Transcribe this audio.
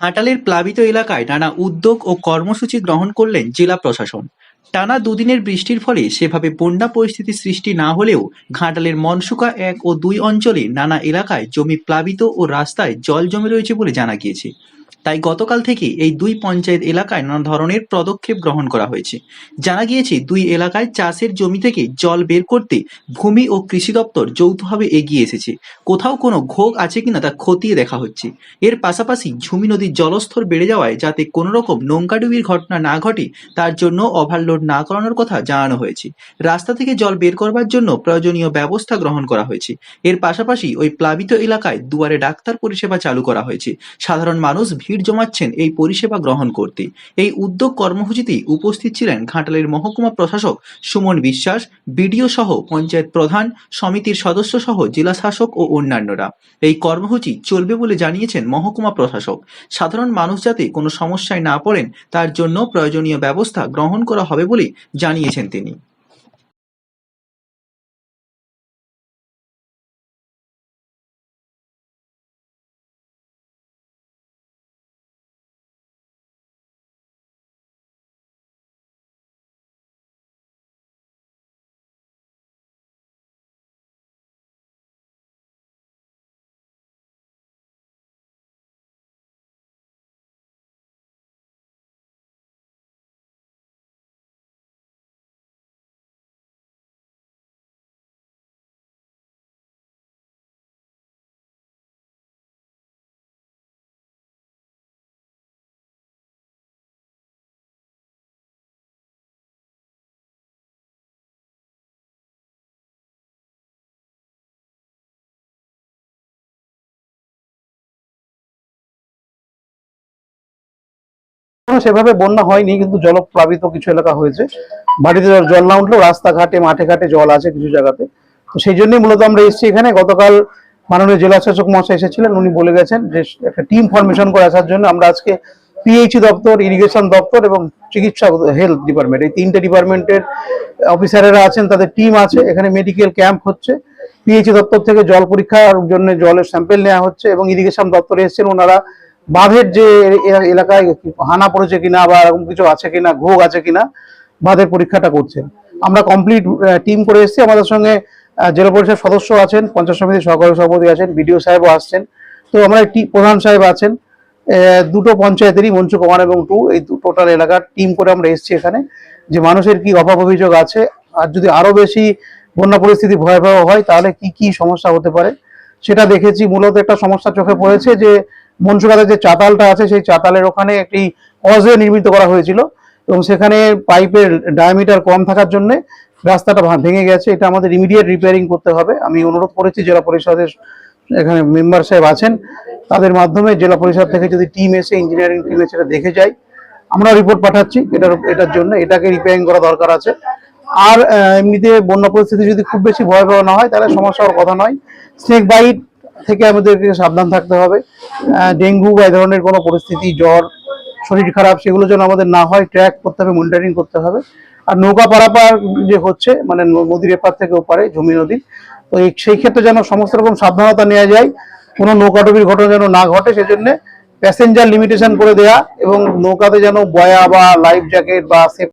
ঘাটালের প্লাবিত এলাকায় নানা উদ্যোগ ও কর্মসূচি গ্রহণ করলেন জেলা প্রশাসন। টানা দুদিনের বৃষ্টির ফলে সেভাবে বন্যা পরিস্থিতি সৃষ্টি না হলেও ঘাটালের মনসুকা এক ও দুই অঞ্চলে নানা এলাকায় জমি প্লাবিত ও রাস্তায় জল জমে রয়েছে বলে জানা গিয়েছে। তাই গতকাল থেকে এই দুই পঞ্চায়েত এলাকায় নানা ধরনের পদক্ষেপ গ্রহণ করা হয়েছে। জানা গিয়েছে, দুই এলাকায় চাষের জমি থেকে জল বের করতে ভূমি ও কৃষি দপ্তর যৌথভাবে এগিয়ে এসেছে। কোথাও কোনো ঘোগ আছে কিনা তা খতিয়ে দেখা হচ্ছে। এর পাশাপাশি ঝুমি নদীর জলস্তর বেড়ে যাওয়ায় যাতে কোনো রকম নৌকাডুবির ঘটনা না ঘটে, তার জন্য ওভারলোড না করানোর কথা জানানো হয়েছে। রাস্তা থেকে জল বের করবার জন্য প্রয়োজনীয় ব্যবস্থা গ্রহণ করা হয়েছে। এর পাশাপাশি ওই প্লাবিত এলাকায় দুয়ারে ডাক্তার পরিষেবা চালু করা হয়েছে। সাধারণ মানুষ ভিড় জমাচ্ছেন এই পরিষেবা গ্রহণ করতে। এই উদ্যোগ কর্মসূচিতে উপস্থিত ছিলেন ঘাটালের মহকুমা প্রশাসক সুমন বিশ্বাস, বিডিও সহ পঞ্চায়েত প্রধান, সমিতির সদস্য সহ জেলা শাসক ও অন্যান্যরা। এই কর্মসূচি চলবে বলে জানিয়েছেন মহকুমা প্রশাসক। সাধারণ মানুষ যাতে কোনো সমস্যায় না পড়েন, তার জন্য প্রয়োজনীয় ব্যবস্থা গ্রহণ করা হবে বলে জানিয়েছেন তিনি। সেভাবে বন্যা হয়নি, কিন্তু জলপ্লাবিত কিছু এলাকা হয়েছে। বাড়িতে জল- না উঠলেও রাস্তাঘাটে, মাঠে ঘাটে জল আছে কিছু জায়গাতে। তো সেই জন্যই মূলত আমরা এসেছি এখানে। গতকাল মাননীয় জেলা শাসক মহাশয় এসেছিলেন, উনি বলে গেছেন যে একটা টিম ফরমেশন করে আসার জন্য আমরা আজকে পিএইচি দপ্তর ইরিগেশন দপ্তর এবং চিকিৎসা হেলথ ডিপার্টমেন্ট এই তিনটে ডিপার্টমেন্টের অফিসারেরা আছেন, তাদের টিম আছে। এখানে মেডিকেল ক্যাম্প হচ্ছে। পিএইচি দপ্তর থেকে জল পরীক্ষার জন্য জলের স্যাম্পেল নেওয়া হচ্ছে এবং ইরিগেশন দপ্তরে এসেছেন। ওনারা বাঁধের যে এলাকায় হানা পড়েছে কিনা বা এরকম কিছু আছে কিনা, ঘোগ আছে কিনা, বাঁধের পরীক্ষাটা করছেন। আমরা কমপ্লিট টিম করে এসেছি। আমাদের সঙ্গে জেলা পরিষদ সদস্য আছেন, পঞ্চায়েত সমিতির সহকারী সভাপতি আছেন, বিডিও সাহেবও আসছেন। তো আমরা একটি প্রধান সাহেব আছেন। দুটো পঞ্চায়েতেরই মঞ্চু কুমার এবং টু, এই টোটাল এলাকার টিম করে আমরা এসেছি এখানে। যে মানুষের কি অভাব অভিযোগ আছে, আর যদি আরও বেশি বন্যা পরিস্থিতি ভয়াবহ হয়, তাহলে কি কি সমস্যা হতে পারে, সেটা দেখেছি। মূলত একটা সমস্যা চোখে পড়েছে যে মনসুকাতে যে চাতালটা আছে, সেই চাতালের ওখানে একটি কজওয়ে নির্মিত করা হয়েছিল এবং সেখানে পাইপের ডায়ামিটার কম থাকার জন্য রাস্তাটা ভেঙে গেছে। এটা আমাদের ইমিডিয়েট রিপেয়ারিং করতে হবে। আমি অনুরোধ করেছি, জেলা পরিষদের এখানে মেম্বার সাহেব আছেন, তাদের মাধ্যমে জেলা পরিষদ থেকে যদি টিম এসে ইঞ্জিনিয়ারিং টিম এসে দেখে যায়। আমরা রিপোর্ট পাঠাচ্ছি এটার এটার জন্য, এটাকে রিপেয়ারিং করা দরকার আছে। আর এমনিতে বন্যা পরিস্থিতি যদি খুব বেশি ভয়াবহ না হয়, তাহলে সমস্যা হওয়ার কথা নয়। স্নেক বাইট থেকে আমাদেরকে সাবধান থাকতে হবে। ডেঙ্গু বা এই ধরনের কোনো পরিস্থিতি, জ্বর, শরীর খারাপ, সেগুলো যেন আমাদের না হয় ট্র্যাক করতে হবে মনিটরিং করতে হবে। আর নৌকা পারাপার যে হচ্ছে মানে নদীর এপার থেকে ওপারে, ঝুমি নদীর তো সেই ক্ষেত্রে যেন সমস্ত রকম সাবধানতা নেওয়া যায়, কোনো নৌকাডুবির ঘটনা যেন না ঘটে, সেজন্য প্যাসেঞ্জার লিমিটেশন করে দেয়া এবং নৌকাতে যেন বয়া বা লাইফ জ্যাকেট বা সেফ